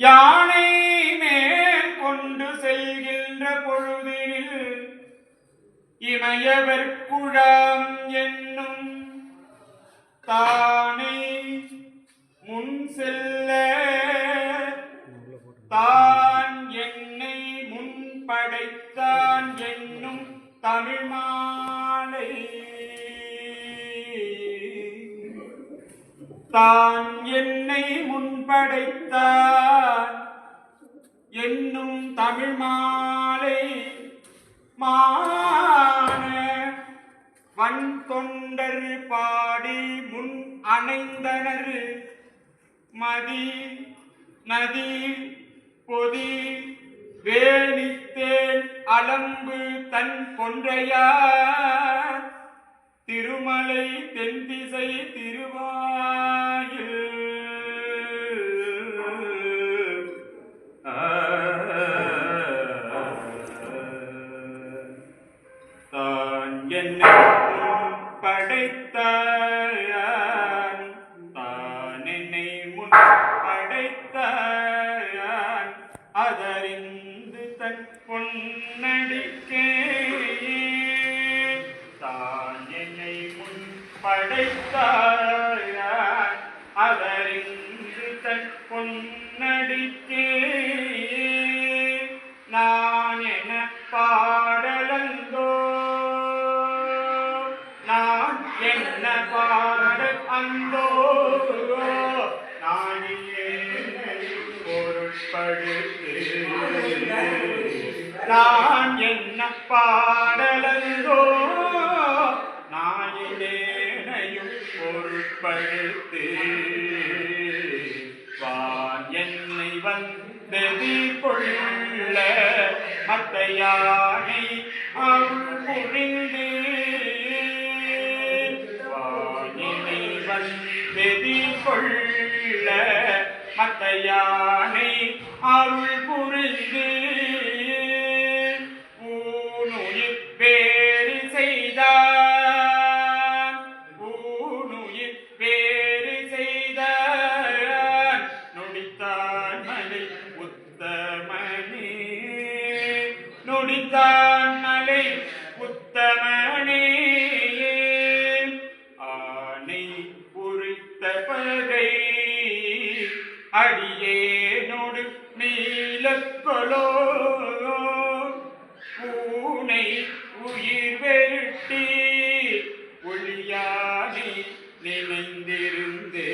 யானை மேல் கொண்டு செல்கின்ற பொழுதினில் இமையவர் குழாம் என்னும் தானே முன் செல்ல தான் என்னை முன் படைத்தான் என்னும் தமிழ் மாலை தான் என்னை முன்படைத்தான். என்னும் தமிழ் மாலை மான வன் தொண்டர் பாடி முன் அணைந்தனர். மதி நதி பொதி வேணித்தேன் அலம்பு தன் கொன்றையார். திருமலை தென்திசை திருவாயில் பொன்னடிக்கே நான் என பாடலந்தோ. நான் என்ன பாட அந்தோ நானியே பொருட்படுத்து நான் என்ன பாடலந்தோ. நாயினேனையும் பொருட்படுத்து. வந்தது கொள்ள அத்தையானை யானை அருள் புரிந்து வானினை வந்ததி கொள்ள மத்த அருள் புரிந்து. அடியேனோடு நீலக்கொலோ பூனை உயிர் வெருட்டி ஒளியானை நினைந்திருந்தே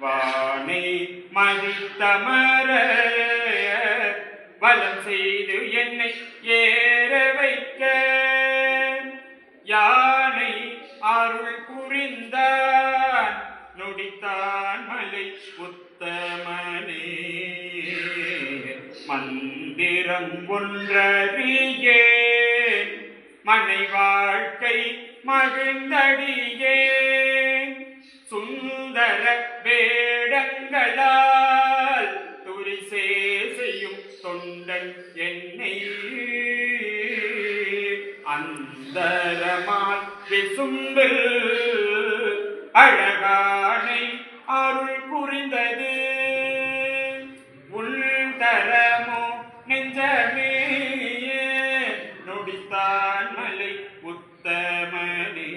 வானை மதித்தமர வலம் செய் உத்தமனே மந்திரம் ஒன்றறியேன் மனை வாழ்க்கை மகிழ்ந்தடியே. சுந்தர வேடங்களால் துரிசே செய்யும் தொண்டன் என்னை. அந்தரமால் விசும்பில் அழகானை அருள் புரிந்தது. உள் தரமோ நெஞ்சமே நொடித்தான் மலை உத்தமனே.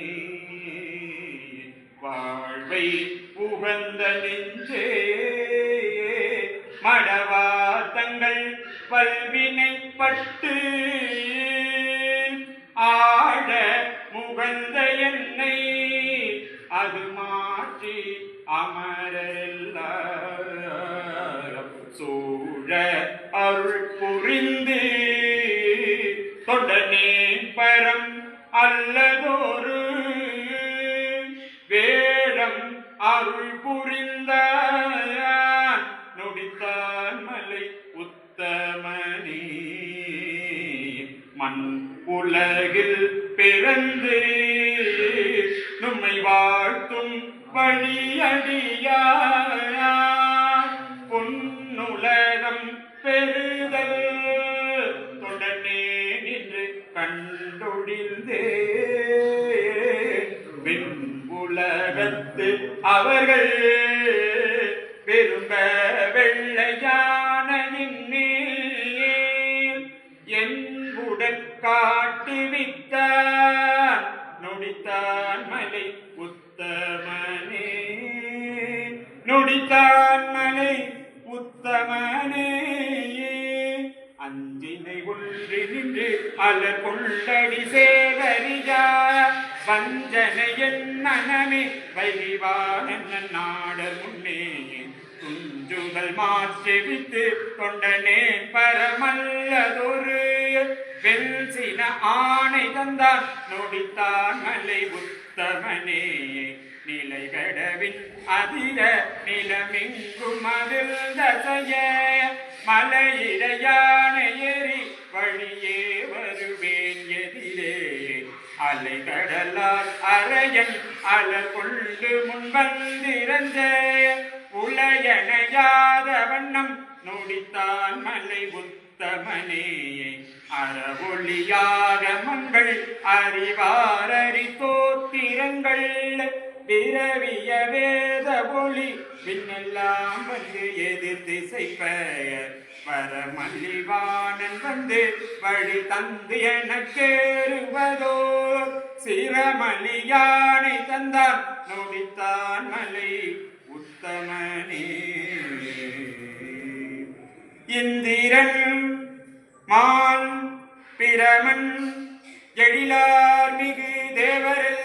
வாழ்வை புகழ்ந்த நெஞ்சே மடவா மடவாத்தங்கள் பல்வினைப்பட்டு ஆட முகந்த என்னை அமரெல்லாம் சூழ அருள் புரிந்து. தொடனே பரம் அல்லதொரு வேடம் அருள் புரிந்த Hallelujah. அஞ்சினை ஒன்று நின்று அலர் கொள்ளடி சேவரியா வஞ்சனை என் வைவான நாடர் முன்னே துஞ்சுதல் மாற்றெவித்து கொண்டனே பரமல்லதொரு. வெல்சின ஆணை தந்தான் நொடித்தான் மலை உத்தமனே. நிலை கடவின் அதிர நிலமிங்கும் அதில் தசைய மலையிடையான எரி வழியே வருவேன் எதிரே. அலை கடலால் அரையன் அல கொண்டு முன்வந்திருந்த. உளையணையாத வண்ணம் நொடித்தான் மலை உத்தமனே. அறவொழியாக மங்கள் அறிவாரறி தோத்திரங்கள் பிறவிய வேத ஒளி பின்னெல்லாம் வந்து எதிர் திசை பெயர் வரமல்லிவாணன் வந்து வழி தந்து எனக்கேறுவதோ சிரமலியானை தந்தான் நொடித்தான் மலை உத்தமனே. இந்திரன் மான் பிரமன் எழிலார் மிகு தேவரெல்லாம்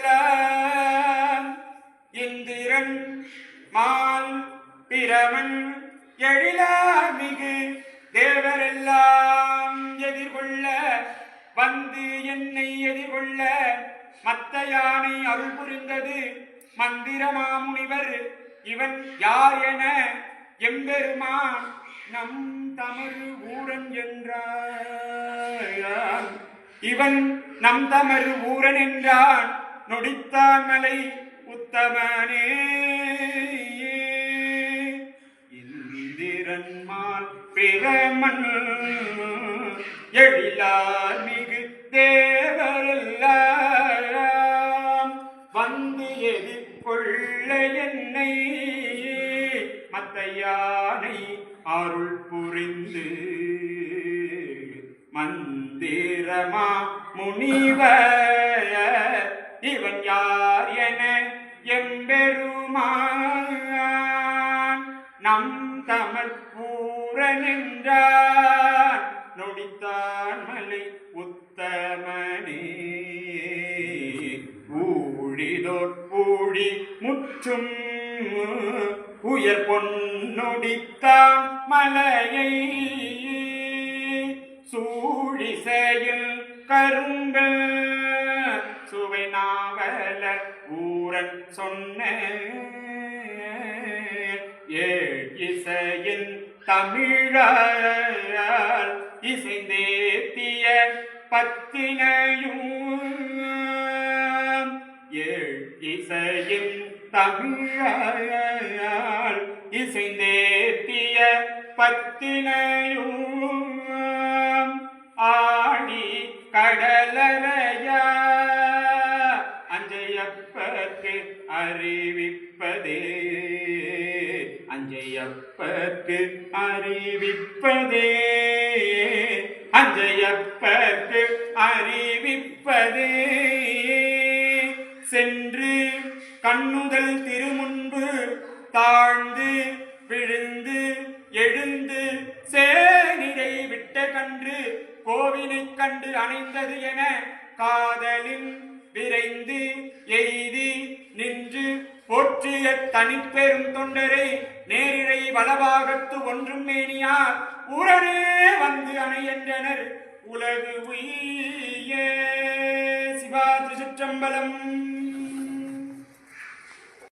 மால் பிரமன் எழிலார் மிகு தேவரெல்லாம் எதிர்கொள்ள வந்து என்னை எதிர்கொள்ள மத்த யானை அருள் புரிந்தது மந்திரமாமுனிவர். இவன் யார் என எம்பெருமான் நம் தமறு ஊரன் என்றான். இவன் நம் தமறு ஊரன் என்றான். நொடித்தான் மலை உத்தமனே. பிரமன் எழிலார் மிகு தேவரெல்லாம் வந்து எதிர்கொள்ள என்னை? மத்த யானை அருள் புரிந்து. மந்திரமா முனிவ இவன் யார் என எம்பெருமா நம் தமிழ் பூரனென்றான் நொடித்தான் மலை உத்தமனே. ஊழிதோர் ஊழி முற்றும். உயர் பொன்னொடித்தான் மலையை தமிழால் இசைந்தேத்திய பத்தினையும் ஏழ் இசையின் தமிழால் இசைந்தேத்திய பத்தினையும் ஆடி கடலை அறிவிப்பதே சென்று கண்ணுதல் திருமுன்பு தாழ்ந்து விழுந்து எழுந்து சேனிடை விட்ட கன்று கோவிலை கண்டு அணைந்தது என காதலின் விரைந்து எய்தி நின்று போற்றிய தனிப்பெரும் தொண்டரை நேரிழை வளவாகத்து ஒன்றும் மேனியார் உடனே வந்து உலகு உய சிவா திருச்சிற்றம்பலம்.